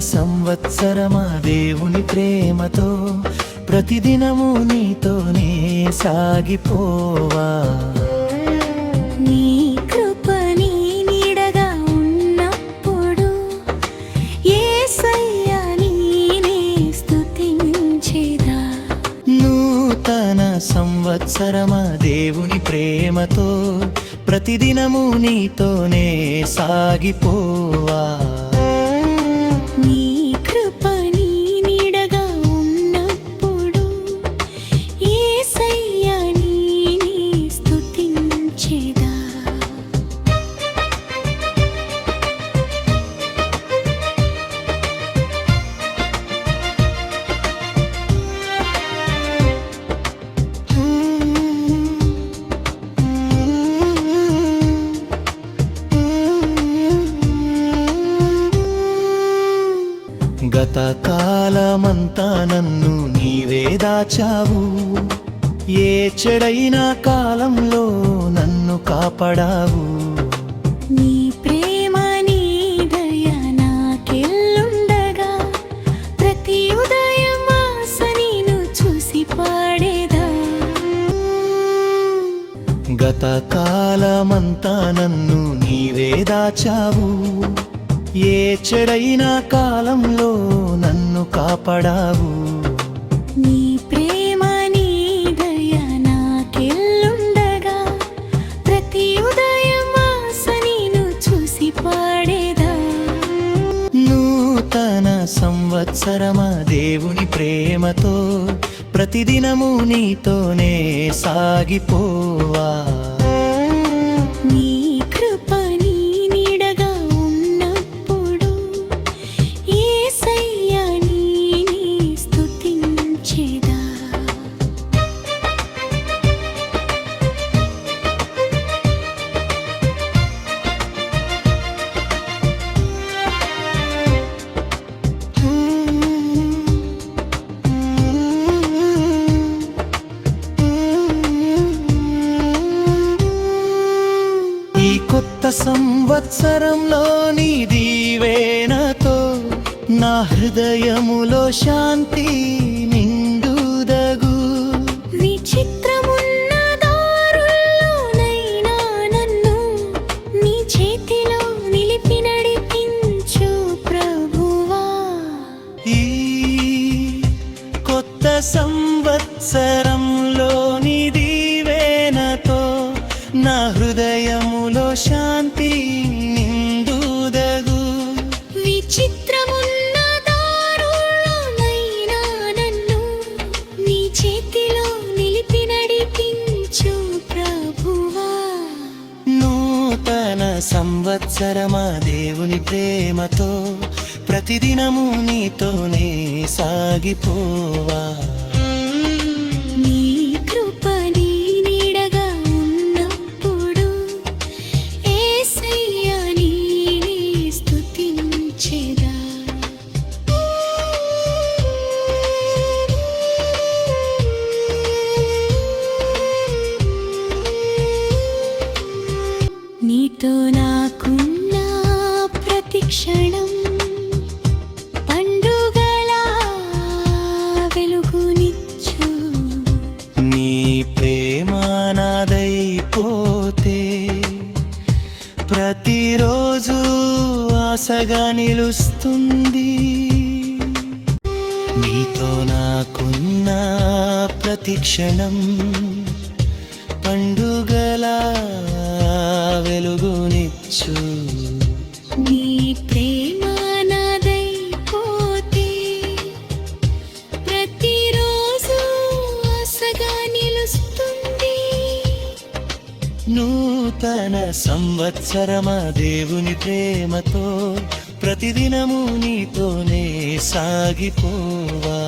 సంవత్సరమా దేవుని ప్రేమతో? ప్రతిదినము నీతోనే సాగిపోవా? నీ కృప నీ నీడగా ఉన్నప్పుడు యేసయ్యా నీనే స్తుతించెదా? నూతన సంవత్సరమా దేవుని ప్రేమతో? ప్రతిదినము నీతోనే సాగిపోవా? గత కాలమంతా నన్ను నీవే దాచావు. ఏ చెడైన కాలంలో నన్ను కాపాడావు. నీ ప్రేమ నీ దయ నాకెల్లుండగా ప్రతి ఉదయం ఆశ నేను చూసి పాడేదా. గత కాలమంతా నన్ను నీవే దాచావు. ఏ చెడైన కాలంలో నన్ను కాపాడావు? నీ ప్రేమ నీ దయ నాకెల్లుండగా ప్రతి ఉదయం నేను చూసి పాడేదా? నూతన సంవత్సరమా దేవుని ప్రేమతో ప్రతిదినము నీతోనే సాగిపోవా? సంవత్సరంలో నీ దీవేనతో నా హృదయములో శాంతి నా హృదయములో శాంతి నిండుదగు విచిత్రమున్న దారుల్లోనైనా నన్ను నీ చేతిలో నిలిపి నడిపించు ప్రభువా. నూతన సంవత్సరమా దేవుని ప్రేమతో ప్రతిదినము నీతోనే సాగిపోవా. పోతే ప్రతిరోజు ఆశగా నిలుస్తుంది. నీతో నాకున్న ప్రతి క్షణం పండుగలా వెలుగునిచ్చు. నూతన సంవత్సరమా దేవుని ప్రేమతో ప్రతిదినము నీతోనే సాగిపోవా?